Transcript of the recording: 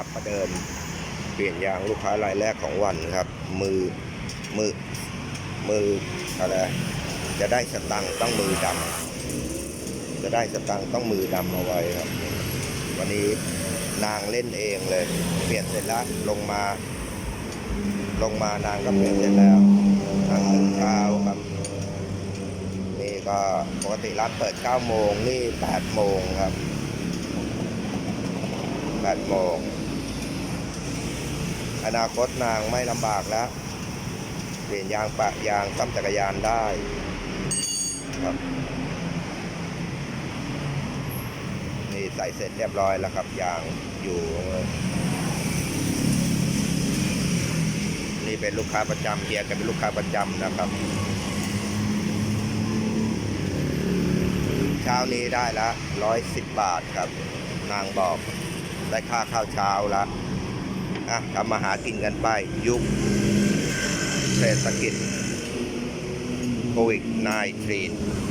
ครับประเดิมเปลี่ยนยางลูกค้ารายแรกของวันครับ มือมือมืออะไรจะได้สตังค์ต้องมือดำจะได้สตังค์ต้องมือดำเอาไว้ครับ วันนี้นางเล่นเองเลย เปลี่ยนเสร็จแล้วลงมา ลงมานางก็เปลี่ยนเสร็จแล้วนางตื่นเช้าครับนี่ก็ปกติร้านเปิด9โมงนี่8โมงครับ8โมง อนาคตนางไม่ลำบากแล้ว เปลี่ยนยางปะยางซ่อมจักรยานได้ครับ นี่ใส่เสร็จเรียบร้อยแล้วครับยางอยู่นี่เป็นลูกค้าประจำเฮียกันเป็นลูกค้าประจำนะครับเช้านี้ได้ละร้อยสิบบาทครับ นางบอกได้ค่าข้าวเช้าละ อะทำมาหากินกันไป ยุคเศรษฐกิจโควิด -19